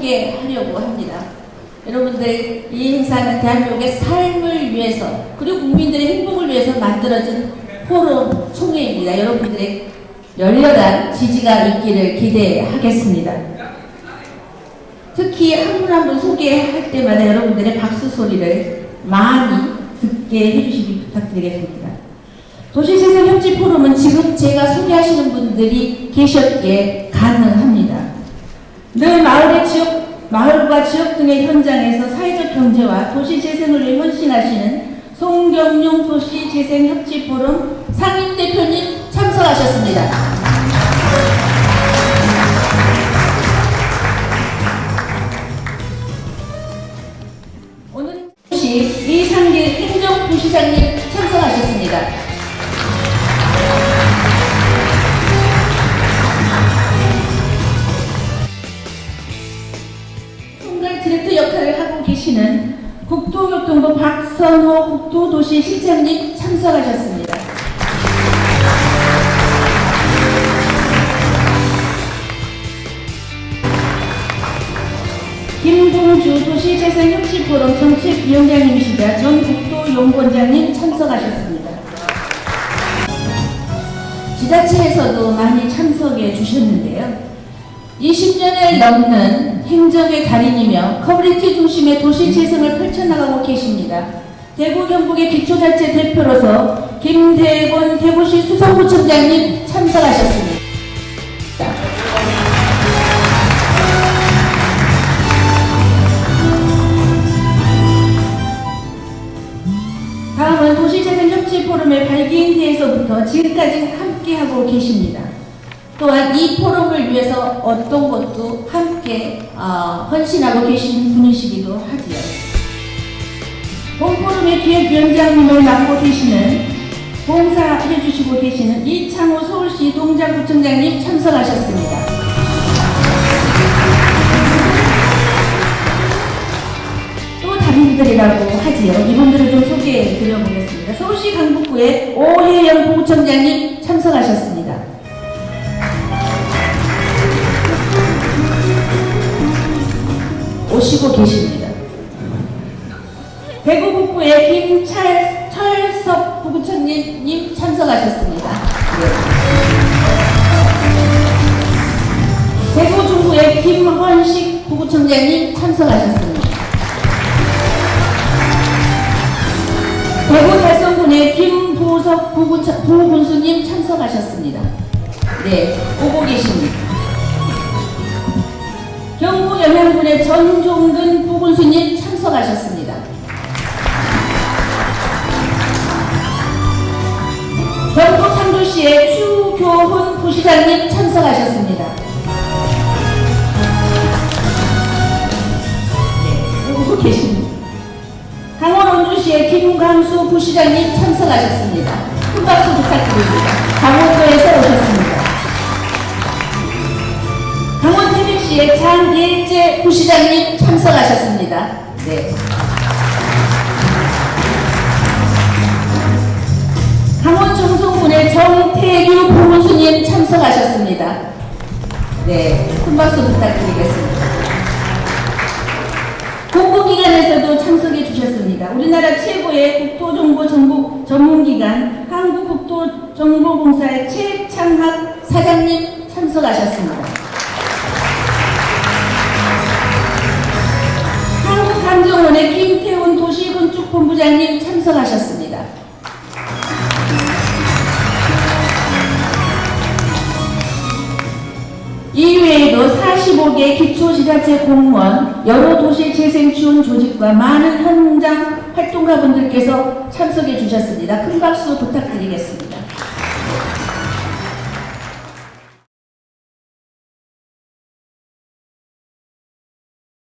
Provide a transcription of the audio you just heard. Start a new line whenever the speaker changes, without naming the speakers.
소개하려고 합니다. 여러분들 이 행사는 대한민국의 삶을 위해서 그리고 국민들의 행복을 위해서 만들어진 포럼 총회입니다. 여러분들의 열렬한 지지가 있기를 기대하겠습니다. 특히 한 분 한 분 소개할 때마다 여러분들의 박수 소리를 많이 듣게 해주시기 부탁드리겠습니다. 도시재생 협치 포럼은 지금 제가 소개하시는 분들이 계셨기에. 늘 마을의 지역, 마을과 지역 등의 현장에서 사회적 경제와 도시 재생을 위해 헌신하시는 송경용 도시재생협치포럼 상임대표님 참석하셨습니다. 오늘 도시 이상길 행정부시장님 참석하셨습니다. 국토교통부 박선호 국토도시 실장님 참석하셨습니다. 김동주 도시재생협치포럼 정책 위원장님이시자 전 국토연구원장님 참석하셨습니다. 지자체에서도 많이 참석해 주셨는데요. 20년을 넘는 행정의 달인이며 커뮤니티 중심의 도시 재생을 펼쳐나가고 계십니다. 대구 경북의 기초자치 대표로서 김대곤 대구시 수성구청장님 참석하셨습니다. 다음은 도시재생협치 포럼의 발기인태에서부터 지금까지 함께하고 계십니다. 또한 이 포럼을 위해서 어떤 것도 함께 어, 헌신하고 계신 분이시기도 하지요. 본 포럼의 기획위원장님을 맡고 계시는 봉사해 주시고 계시는 이창호 서울시 동작구청장님 참석하셨습니다. 또 다른 분들이라고 하지요. 이분들을 좀 소개해 드려보겠습니다. 서울시 강북구의 오혜영 부구청장님 참석하셨습니다. 오시고 계십니다. 대구 북구의 김철섭 부구청장님 참석하셨습니다. 대구 중구의 김헌식 부구청장님 참석하셨습니다. 대구 달성군의 김보석 부구청, 부군수님 참석하셨습니다. 네, 오고 계십니다. 영양군의 전종근 부군수님 참석하셨습니다. 경북 상주시의 추교훈 부시장님 참석하셨습니다. 네, 오고 계십니다. 강원 원주시의 김광수 부시장님 참석하셨습니다. 큰 박수 부탁드립니다. 강원도에서 오셨습니다. 태백시의 장예재 부시장님 참석하셨습니다. 네. 강원 정성군의 정태규 부군수님 참석하셨습니다. 네, 큰 박수 부탁드리겠습니다. 공공기관에서도 참석해 주셨습니다. 우리나라 최고의 국토정보 정보 전문기관 한국국토정보공사의 최창학 사장님 참석하셨습니다. 한국감정원의 김태훈 도시건축본부장님 참석하셨습니다. 이외에도 45개 기초지자체 공무원, 여러 도시 재생 지원 조직과 많은 현장 활동가분들께서 참석해 주셨습니다. 큰 박수 부탁드리겠습니다.